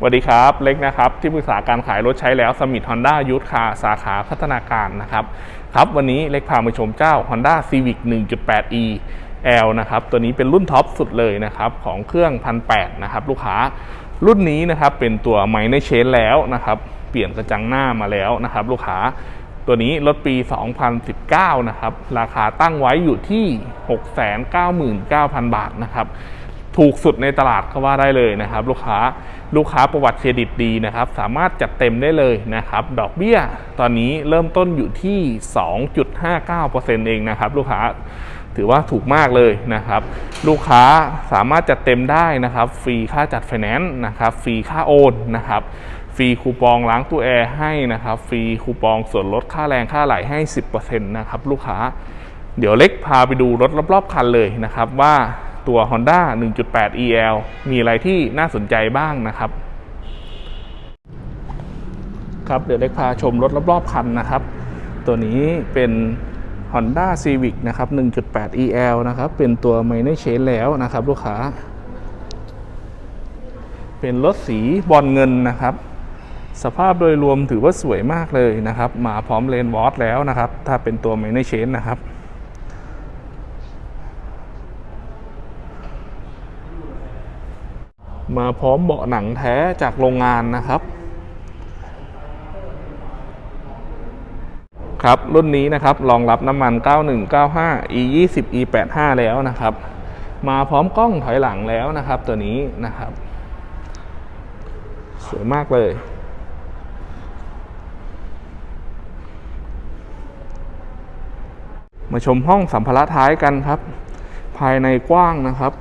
สวัสดีครับ เล็กนะครับ ที่ปรึกษาการขายรถใช้แล้วสมิธฮอนด้ายูทคาสาขาพัฒนาการนะครับ ครับ วันนี้เล็กพามาชมเจ้า Honda Civic 1.8e L นะครับ ตัวนี้เป็นรุ่นท็อปสุดเลยนะครับ ของเครื่อง 1,800 นะครับ ลูกค้ารุ่นนี้นะครับ เป็นตัวไมเนเชนแล้วนะครับ เปลี่ยนกระจังหน้ามาแล้วนะครับ ลูกค้าตัวนี้รถปี 2019 นะครับ ราคาตั้งไว้อยู่ที่ 699,000 บาทนะครับ ถูกสุดในตลาดก็ว่าได้เลยนะครับ ลูกค้าลูกค้าประวัติเครดิตดีนะครับ สามารถจัดเต็มได้เลยนะครับ ดอกเบี้ยตอนนี้เริ่มต้นอยู่ที่ 2.59%เองนะครับ ลูกค้าถือว่าถูกมากเลยนะครับ ลูกค้าสามารถจัดเต็มได้นะครับ ฟรีค่าจัดไฟแนนซ์นะครับ ฟรีค่าโอนนะครับฟรีคูปองล้างตู้แอร์ให้นะครับ ฟรีคูปองส่วนลดค่าแรงค่าไหลให้ 10%นะครับ ลูกค้า เดี๋ยวเล็กพาไปดูรถรอบๆคันเลยนะครับว่า ตัว Honda 1.8 EL มีอะไรที่น่าสนใจบ้างนะครับ ครับเดี๋ยวเล็กพาชมรถรอบๆคันนะครับ ตัวนี้เป็น Honda Civic นะครับ 1.8 EL นะครับ เป็นตัว Minor Change แล้วนะครับ ลูกค้า เป็นรถสีบอลเงินนะครับ สภาพโดยรวมถือว่าสวยมากเลยนะครับ มาพร้อมเลนวอตแล้วนะครับ ถ้าเป็นตัว Minor Change นะครับ มาพร้อมเบาะหนังแท้จากโรงงานนะครับ ครับรุ่นนี้นะครับรองรับน้ำมัน 9195 e 20 e 85 แล้วนะครับ มาพร้อมกล้องถอยหลังแล้วนะครับตัวนี้นะครับ สวยมากเลยมาชมห้องสัมภาระท้ายกันครับ ภายในกว้างนะครับ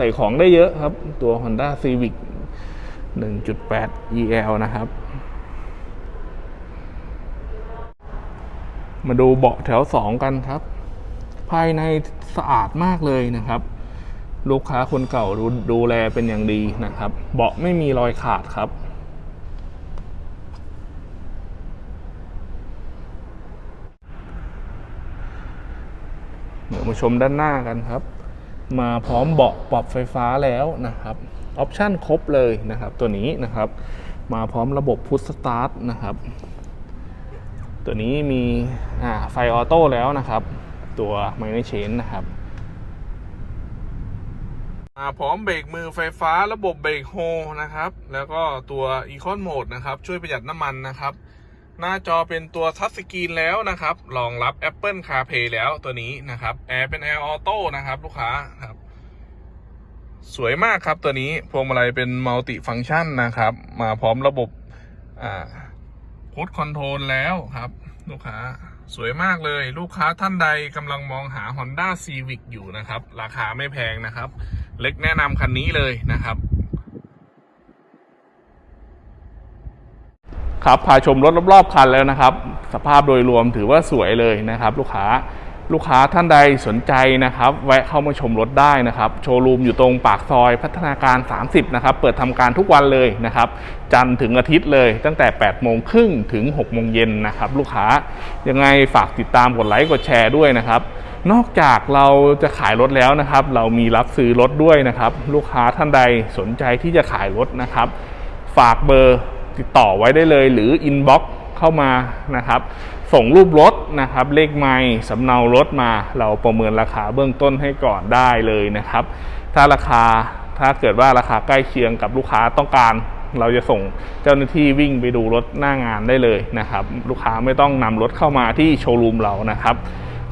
ใส่ของได้เยอะครับ ตัว Honda Civic 1.8 EL นะครับ มาดูเบาะแถว 2 กันครับ ภายในสะอาดมากเลยนะครับ ลูกค้าคนเก่าดูดูแลเป็นอย่างดีนะครับ เบาะไม่มีรอยขาดครับเดี๋ยวมาชมด้านหน้ากันครับ มาพร้อมเบาะปรับไฟฟ้าแล้วนะครับออปชั่นครบเลยนะครับ ตัวนี้นะครับมาพร้อมระบบพุทสตาร์ทนะครับ ตัวนี้มีไฟออโต้แล้วนะครับ ตัวไมเนเชนนะครับมาพร้อมเบรกมือไฟฟ้าระบบเบรกโฮนะครับ แล้วก็ตัว Econ Mode นะครับ ช่วยประหยัดน้ำมันนะครับ หน้าจอเป็นตัวทัชสกรีนแล้วนะครับรองรับ Apple CarPlay แล้วตัวนี้นะครับแอร์เป็น Air Auto นะครับ ลูกค้าครับ สวยมากครับตัวนี้พวงมาลัยเป็นมัลติฟัง c t ชันนะครับ มาพร้อมระบบอ่าพุทคอนโทรลแล้วครับ ลูกค้าสวยมากเลยลูกค้าท่านใดกำลังมองหา Honda Civic อยู่นะครับ ราคาไม่แพงนะครับ เล็กแนะนำคันนี้เลยนะครับ ครับพาชมรถรอบๆคันแล้วนะครับ สภาพโดยรวมถือว่าสวยเลยนะครับ ลูกค้าลูกค้าท่านใดสนใจนะครับ แวะเข้ามาชมรถได้นะครับ โชว์รูมอยู่ตรงปากซอยพัฒนาการ 30 นะครับ เปิดทำการทุกวันเลยนะครับ จันทร์ถึงอาทิตย์เลย ตั้งแต่ 8 โมงครึ่งถึง 6 โมงเย็นนะครับ ลูกค้ายังไงฝากติดตามกดไลค์กดแชร์ด้วยนะครับ นอกจากเราจะขายรถแล้วนะครับ เรามีรับซื้อรถด้วยนะครับ ลูกค้าท่านใดสนใจที่จะขายรถนะครับ ฝากเบอร์ ติดต่อไว้ได้เลย หรืออินบ็อกซ์เข้ามานะครับ ส่งรูปรถนะครับ เลขไม้สำเนารถมา เราประเมินราคาเบื้องต้นให้ก่อนได้เลยนะครับ ถ้าราคาถ้าเกิดว่าราคาใกล้เคียงกับลูกค้าต้องการ เราจะส่งเจ้าหน้าที่วิ่งไปดูรถหน้างานได้เลยนะครับ ลูกค้าไม่ต้องนำรถเข้ามาที่โชว์รูมเรานะครับ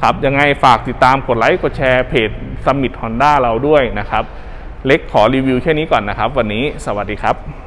ครับยังไงฝากติดตามกดไลค์กดแชร์เพจ Summit Honda เราด้วยนะครับ เล็กขอรีวิวแค่นี้ก่อนนะครับ วันนี้สวัสดีครับ